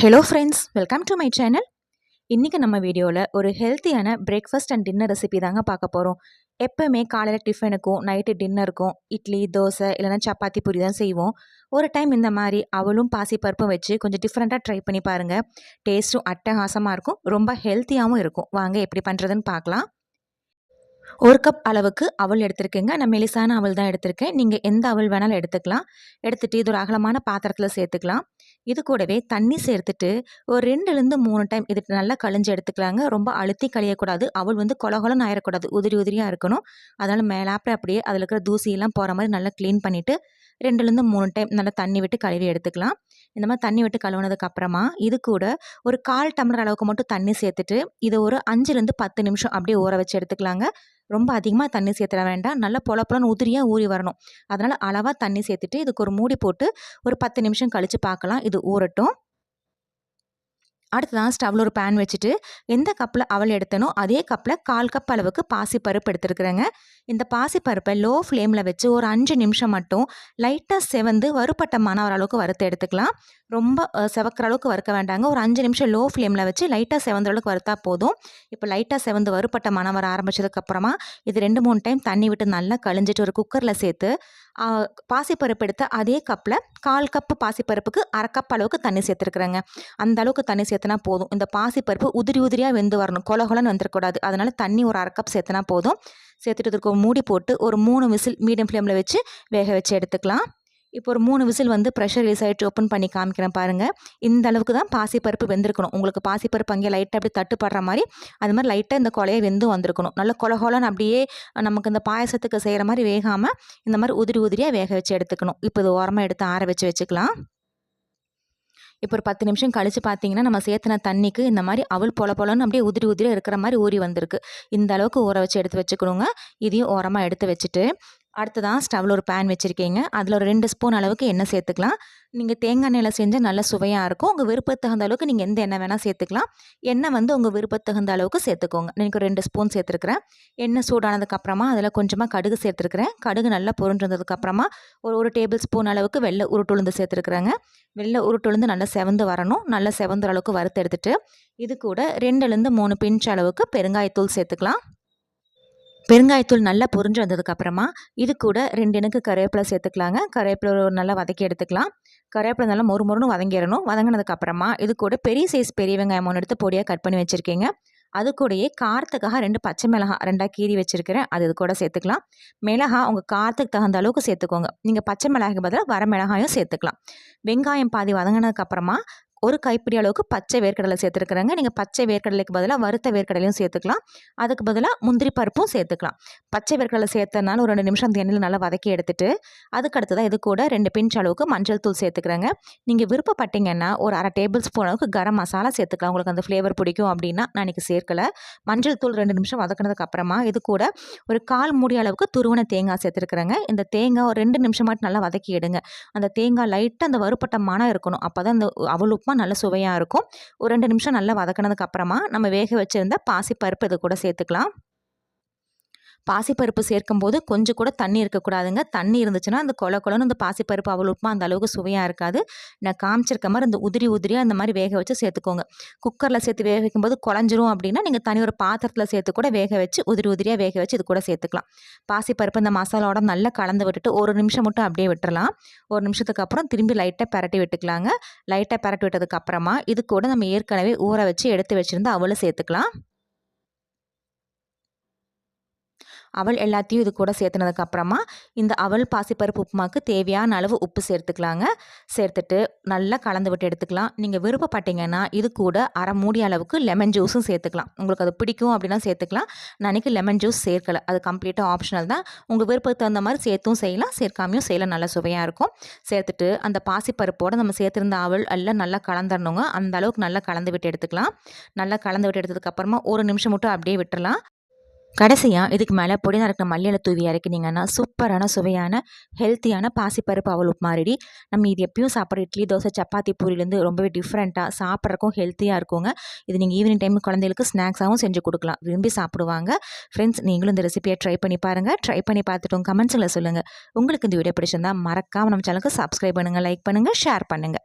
Hello friends welcome to my channel இன்றைக்கி நம்ம வீடியோவில் ஒரு ஹெல்த்தியான பிரேக்ஃபாஸ்ட் அண்ட் டின்னர் ரெசிபி தாங்க பார்க்க போகிறோம் எப்போவுமே காலையில் டிஃபனுக்கும் நைட்டு டின்னருக்கும் இட்லி தோசை இல்லைனா சப்பாத்தி பூரி தான் செய்வோம். ஒரு டைம் இந்த மாதிரி அவளும் பாசிப்பருப்பும் வச்சு கொஞ்சம் டிஃப்ரெண்ட்டாக ட்ரை பண்ணி பாருங்கள் டேஸ்ட்டும் அட்டகாசமாக இருக்கும். ரொம்ப ஹெல்த்தியாகவும் இருக்கும். வாங்க எப்படி பண்ணுறதுன்னு பார்க்கலாம். ஒரு கப் அளவுக்கு அவல் எடுத்திருக்கேங்க. நான் மெலிசான அவல் தான் எடுத்திருக்கேன். நீங்கள் எந்த அவல் வேணாலும் எடுத்துக்கலாம். எடுத்துகிட்டு இது ஒரு அகலமான பாத்திரத்தில் சேர்த்துக்கலாம். இது கூடவே தண்ணி சேர்த்துட்டு ஒரு ரெண்டுலேருந்து மூணு டைம் இது நல்லா கழிஞ்சு எடுத்துக்கலாங்க. ரொம்ப அழுத்தி கழியக்கூடாது. அவள் வந்து கொலகொலன்னு ஆயிடக்கூடாது உதிரி உதிரியாக இருக்கணும். அதனால் மேலாப்பில் அப்படியே அதில் இருக்கிற தூசியெல்லாம் போகிற மாதிரி நல்லா க்ளீன் பண்ணிவிட்டு ரெண்டுலேருந்து மூணு டைம் நல்லா தண்ணி விட்டு கழுவி எடுத்துக்கலாம். இந்த மாதிரி தண்ணி விட்டு கழுவுனதுக்கு அப்புறமா இது கூட ஒரு கால் டம்ளர் அளவுக்கு மட்டும் தண்ணி சேர்த்துட்டு இதை ஒரு அஞ்சுலேருந்து பத்து நிமிஷம் அப்படியே ஊற வச்சு எடுத்துக்கலாங்க. ரொம்ப அதிகமாக தண்ணி சேர்த்துட வேண்டாம். நல்லா பொல பொலன்னு உதிரியாக ஊறி வரணும். அதனால் அளவாக தண்ணி சேர்த்துட்டு இதுக்கு ஒரு மூடி போட்டு ஒரு பத்து நிமிஷம் கழித்து பார்க்கலாம் இது ஊறட்டும். அடுத்ததான் ஸ்டவ்வில் ஒரு பேன் வச்சுட்டு எந்த கப்பில் அவள் எடுத்தனோ அதே கப்பில் கால் கப் அளவுக்கு பாசிப்பருப்பு எடுத்துருக்குறேங்க. இந்த பாசிப்பருப்பை லோ ஃப்ளேமில் வச்சு ஒரு அஞ்சு நிமிஷம் மட்டும் லைட்டாக செவந்து வறுப்பட்டமான ஒரு அளவுக்கு வறுத்து எடுத்துக்கலாம். ரொம்ப செவக்கிற அளவுக்கு வறுக்க வேண்டாங்க. ஒரு அஞ்சு நிமிஷம் லோ ஃப்ளேமில் வச்சு லைட்டாக செவந்த அளவுக்கு வறுத்தா போதும். இப்போ லைட்டாக செவந்து வறுப்பட்ட மனம் வர ஆரம்பிச்சதுக்கப்புறமா இது ரெண்டு மூணு டைம் தண்ணி விட்டு நல்லா கழிஞ்சிட்டு ஒரு குக்கரில் சேர்த்து பாசிப்பருப்பு எடுத்த அதே கப்பில் கால் கப்பு பாசிப்பருப்புக்கு அரை கப் அளவுக்கு தண்ணி சேர்த்துருக்குறேங்க. அந்த அளவுக்கு தண்ணி சேர்த்து சேர்த்துனா போதும். இந்த பாசிப்பருப்பு உதிரி உதிரியாக வெந்து வரணும். கொல கொலன்னு வந்துடக்கூடாது அதனால் தண்ணி ஒரு அரை கப் சேர்த்துனா போதும். சேர்த்துட்டு மூடி போட்டு ஒரு மூணு விசில் மீடியம் ஃப்ளேமில் வச்சு வேக வச்சு எடுத்துக்கலாம். இப்போ ஒரு மூணு விசில் வந்து ப்ரெஷர் ரிலீஸ் ஆகிட்டு ஓப்பன் பண்ணி காமிக்கிறேன் பாருங்கள் இந்த அளவுக்கு தான் பாசிப்பருப்பு வெந்திருக்கணும். உங்களுக்கு பாசிப்பருப்பு அங்கே லைட்டாக அப்படி தட்டுப்படுற மாதிரி அது மாதிரி லைட்டாக இந்த கொலையை வெந்து வந்திருக்கணும். நல்ல கொலகொலன்னு அப்படியே நமக்கு இந்த பாயசத்துக்கு செய்கிற மாதிரி வேகாமல் இந்த மாதிரி உதிரி உதிரியாக வேக வச்சு எடுத்துக்கணும். இப்போ இது ஓரமாக எடுத்து ஆற வச்சு வச்சுக்கலாம். இப்போ ஒரு பத்து நிமிஷம் கழித்து பார்த்தீங்கன்னா நம்ம சேர்த்துன தண்ணிக்கு இந்த மாதிரி அவள் பொல பொலன்னு அப்படியே உதிரி உதிரியாக இருக்கிற மாதிரி ஊறி வந்திருக்கு. இந்த அளவுக்கு ஊற வச்சு எடுத்து வச்சுக்கணுங்க. இதையும் ஓரமாக எடுத்து வச்சுட்டு அடுத்ததான் ஸ்டவ்வில் ஒரு பேன் வச்சுருக்கீங்க. அதில் ஒரு ரெண்டு ஸ்பூன் அளவுக்கு எண்ணெய் சேர்த்துக்கலாம். நீங்கள் தேங்காய் எண்ணெயில் செஞ்சால் நல்ல சுவையாக இருக்கும். உங்கள் விருப்பத்து தகுந்த அளவுக்கு நீங்கள் எந்த எண்ணெய் வேணால் சேர்த்துக்கலாம். எண்ணெய் வந்து உங்கள் விருப்பத்து தகுந்த அளவுக்கு சேர்த்துக்கோங்க. நீங்கள் ஒரு ரெண்டு ஸ்பூன் சேர்த்துருக்குறேன். எண்ணெய் சூடானதுக்கப்புறமா அதில் கொஞ்சமாக கடுகு சேர்த்துருக்குறேன். கடுகு நல்லா பொருன்றதுக்கப்புறமா ஒரு ஒரு டேபிள் ஸ்பூன் அளவுக்கு வெள்ளை உருட்டுளுந்து சேர்த்துருக்குறேங்க. வெள்ளை உருட்டுளுந்து நல்லா செவந்து வரணும். நல்லா செவந்துற அளவுக்கு வறுத்து எடுத்துகிட்டு இது கூட ரெண்டுலேருந்து மூணு பிஞ்ச் அளவுக்கு பெருங்காயத்தூள் சேர்த்துக்கலாம். பெருங்காயத்தூள் நல்லா பொரிஞ்சு வந்ததுக்கப்புறமா இது கூட ரெண்டு எனக்கு கருவேப்பிலை சேர்த்துக்கலாங்க. கருவேப்பிலை நல்லா வதக்கி எடுத்துக்கலாம். கருவேப்பிலை நல்லா மொறு மொறுன்னு வதங்கிடணும். வதங்கினதுக்கப்புறமா இது கூட பெரிய சைஸ் பெரிய வெங்காயம் ஒன்று எடுத்து பொடியாக கட் பண்ணி வச்சுருக்கீங்க. அது கூடயே காரத்துக்காக ரெண்டு பச்சை மிளகா ரெண்டாக கீறி வச்சுருக்கிறேன். அது இது கூட சேர்த்துக்கலாம். மிளகா உங்கள் காரத்துக்கு தகுந்த அளவுக்கு சேர்த்துக்கோங்க. நீங்கள் பச்சை மிளகாய்க்கு பதிலாக வர மிளகாயும் சேர்த்துக்கலாம். வெங்காயம் பாதி வதங்கினதுக்கப்புறமா ஒரு கைப்பிடி அளவுக்கு பச்சை வேர்க்கடலை சேர்த்துருக்குறாங்க. நீங்கள் பச்சை வேர்க்கடலைக்கு பதிலாக வறுத்த வேர்க்கடலையும் சேர்த்துக்கலாம். அதுக்கு பதிலாக முந்திரி பருப்பும் சேர்த்துக்கலாம். பச்சை வேர்க்கடலை சேர்த்தனால ஒரு ரெண்டு நிமிஷம் அந்த எண்ணெயில் நல்லா வதக்கி எடுத்துட்டு அதுக்கு அடுத்ததாக இது கூட ரெண்டு பிஞ்ச் அளவுக்கு மஞ்சள் தூள் சேர்த்துக்கிறாங்க. நீங்கள் விருப்பப்பட்டீங்கன்னா ஒரு அரை டேபிள் ஸ்பூன் அளவுக்கு கரம் மசாலா சேர்த்துக்கலாம். உங்களுக்கு அந்த ஃப்ளேவர் பிடிக்கும் அப்படின்னா நான் இன்றைக்கி சேர்க்கலை. மஞ்சள் தூள் ரெண்டு நிமிஷம் வதக்கினதுக்கு அப்புறமா இது கூட ஒரு கால் மூடி அளவுக்கு துருவன தேங்காய் சேர்த்துருக்குறாங்க. இந்த தேங்காய் ஒரு ரெண்டு நிமிஷமாட்டு நல்லா வதக்கி எடுங்க. அந்த தேங்காய் லைட்டாக அந்த வறுப்பட்ட மனம் இருக்கணும். அப்போ தான் அந்த அவள் உப்புமா நல்ல சுவையாக இருக்கும். ஒரு ரெண்டு நிமிஷம் நல்லா வதக்கினதுக்கு அப்புறமா நம்ம வேக வச்சுருந்த பாசிப்பருப்பு இது கூட சேர்த்துக்கலாம். பாசிப்பருப்பு சேர்க்கும்போது கொஞ்சம் கூட தண்ணி இருக்கக்கூடாதுங்க. தண்ணி இருந்துச்சுன்னா அந்த கொல கொலன்னு அந்த பாசிப்பருப்பு அவ்வளோ உப்புமா அந்த அளவுக்கு சுவையாக இருக்காது. நான் காமிச்சிருக்க மாதிரி இந்த உதிரி உதிரியாக அந்த மாதிரி வேக வச்சு சேர்த்துக்கோங்க. குக்கரில் சேர்த்து வேக வைக்கும்போது குழஞ்சிரும் அப்படின்னா நீங்கள் தனி ஒரு பாத்திரத்தில் சேர்த்து கூட வேக வச்சு உதிரி உதிரியாக வேக வச்சு இது கூட சேர்த்துக்கலாம். பாசிப்பருப்பு இந்த மசாலாவோட நல்லா கலந்து விட்டுட்டு ஒரு நிமிஷம் மட்டும் அப்படியே விட்டுறலாம். ஒரு நிமிஷத்துக்கு அப்புறம் திரும்பி லைட்டாக பரட்டி விட்டுக்கலாங்க. லைட்டாக பரட்டி விட்டதுக்கு அப்புறமா இது கூட நம்ம ஏற்கனவே ஊற வச்சு எடுத்து வச்சுருந்து அவளும் சேர்த்துக்கலாம். அவள் எல்லாத்தையும் இது கூட சேர்த்துனதுக்கப்புறமா இந்த அவள் பாசிப்பருப்பு உப்புமாக்கு தேவையான அளவு உப்பு சேர்த்துக்கலாங்க. சேர்த்துட்டு நல்லா கலந்து விட்டு எடுத்துக்கலாம். நீங்கள் விருப்பப்பட்டீங்கன்னா இது கூட அரை மூடி அளவுக்கு லெமன் ஜூஸும் சேர்த்துக்கலாம். உங்களுக்கு அது பிடிக்கும் அப்படின்னா சேர்த்துக்கலாம். நான் லெமன் ஜூஸ் சேர்க்கலை. அது கம்ப்ளீட்டாக ஆப்ஷனல் தான். உங்கள் விருப்பத்துக்கு தகுந்த மாதிரி சேர்த்தும் செய்யலாம். சேர்க்காமையும் செய்யலாம். நல்லா சுவையாக இருக்கும். சேர்த்துட்டு அந்த பாசிப்பருப்போடு நம்ம சேர்த்துருந்த அவள் எல்லாம் நல்லா கலந்துடணுங்க அந்த அளவுக்கு நல்லா கலந்து விட்டு எடுத்துக்கலாம். நல்லா கலந்து விட்டு எடுத்ததுக்கப்புறமா ஒரு நிமிஷம் மட்டும் அப்படியே விட்டுறலாம். கடைசியாக இதுக்கு மேலே பொடி நறுக்கிற மல்லியில் தூவி இறக்கினீங்கன்னா சூப்பரான சுவையான ஹெல்த்தியான பாசிப்பருப்பு அவள் மாறிடி நம்ம இது எப்பயும் சாப்பிட்ற இட்லி தோசை சப்பாத்தி பூரிலேருந்து ரொம்பவே டிஃப்ரெண்ட்டாக சாப்பிட்றக்கும் ஹெல்த்தியாக இருக்குங்க. இது நீங்கள் ஈவினிங் டைம் குழந்தைகளுக்கு ஸ்நாக்ஸாகவும் செஞ்சு கொடுக்கலாம். விரும்பி சாப்பிடுவாங்க. ஃப்ரெண்ட்ஸ் நீங்களும் இந்த ரெசிபியை ட்ரை பண்ணி பாருங்கள் ட்ரை பண்ணி பார்த்துட்டு கமெண்ட்ஸில் சொல்லுங்கள் உங்களுக்கு இந்த வீடியோ பிடிச்சிருந்தால் மறக்காமல் நம்ம சேனலுக்கு சப்ஸ்கிரைப் பண்ணுங்கள் லைக் பண்ணுங்கள் ஷேர் பண்ணுங்கள்